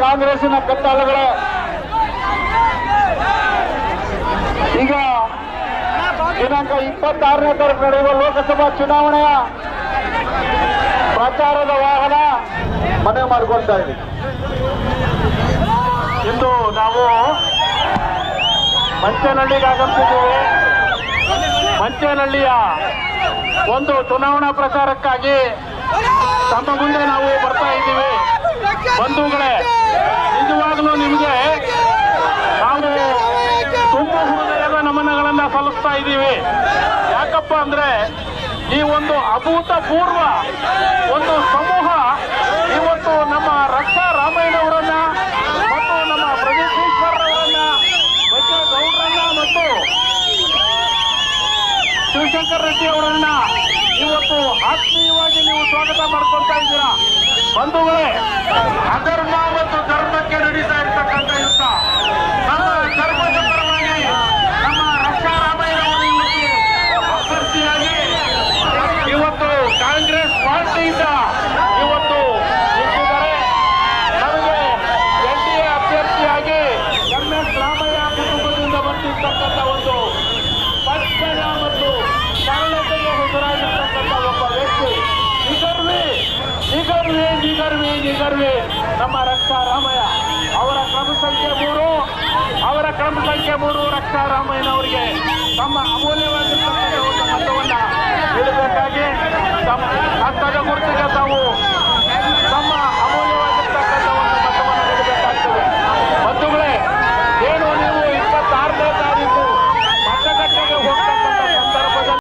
ಕಾಂಗ್ರೆಸ್ಸಿನ ಕಟ್ಟಾಳುಗಳೇ. ಈಗ ದಿನಾಂಕ ಇಪ್ಪತ್ತಾರನೇ ತಾರೀಕು ನಡೆಯುವ ಲೋಕಸಭಾ ಚುನಾವಣೆಯ ಪ್ರಚಾರದ ವಾಹನ ಮನೆ ಮಾಡಿಕೊಳ್ತಾ ಇದೆ ಇಂದು ನಾವು ಮಂಚನಹಳ್ಳಿಗೆ ಆಗಮಿಸಿದ್ದೇವೆ. ಮಂಚನಹಳ್ಳಿಯ ಒಂದು ಚುನಾವಣಾ ಪ್ರಚಾರಕ್ಕಾಗಿ ತಮ್ಮ ಮುಂದೆ ನಾವು ಬರ್ತಾ ಇದ್ದೀವಿ. ಇದ್ದೀವಿ. ಯಾಕಪ್ಪ ಅಂದ್ರೆ ಈ ಒಂದು ಅಭೂತಪೂರ್ವ ಒಂದು ಸಮೂಹ ಇವತ್ತು ನಮ್ಮ ರಕ್ಷಾ ರಾಮಯ್ಯನವರನ್ನ ಮತ್ತು ನಮ್ಮ ಪ್ರಜೇಶ್ವರರವರನ್ನ ಬಚ್ಚೇಗೌಡರನ್ನ ಮತ್ತು ಶಿವಶಂಕರ್ ರೆಡ್ಡಿ ಅವರನ್ನ ಇವತ್ತು ಆತ್ಮೀಯವಾಗಿ ನೀವು ಸ್ವಾಗತ ಮಾಡ್ಕೊಳ್ತಾ ಇದ್ದೀರಾ. ಬಂಧುಗಳೇ ಅಧರ್ಮ ಕುಟುಂಬದಿಂದ ಬಂದಿರ್ತಕ್ಕಂಥ ಒಂದು ಪಕ್ಷದ ಮತ್ತು ಸರಳತೆಗೆ ಹೆಸರಾಗಿರ್ತಕ್ಕಂಥ ಒಬ್ಬ ವ್ಯಕ್ತಿ ನಿಗರ್ವಿ ನಿಗರ್ವಿ ನಿಗರ್ವಿ ನಿಗರ್ವಿ ನಮ್ಮ ರಕ್ಷಾ ರಾಮಯ್ಯ ಅವರ ಕ್ರಮ ಸಂಖ್ಯೆ ಮೂರು, ಅವರ ಕ್ರಮ ಸಂಖ್ಯೆ ಮೂರು ರಕ್ಷಾ ರಾಮಯ್ಯನವರಿಗೆ ತಮ್ಮ ಅಮೂಲ್ಯವಾಗಿರ್ತಕ್ಕಂಥ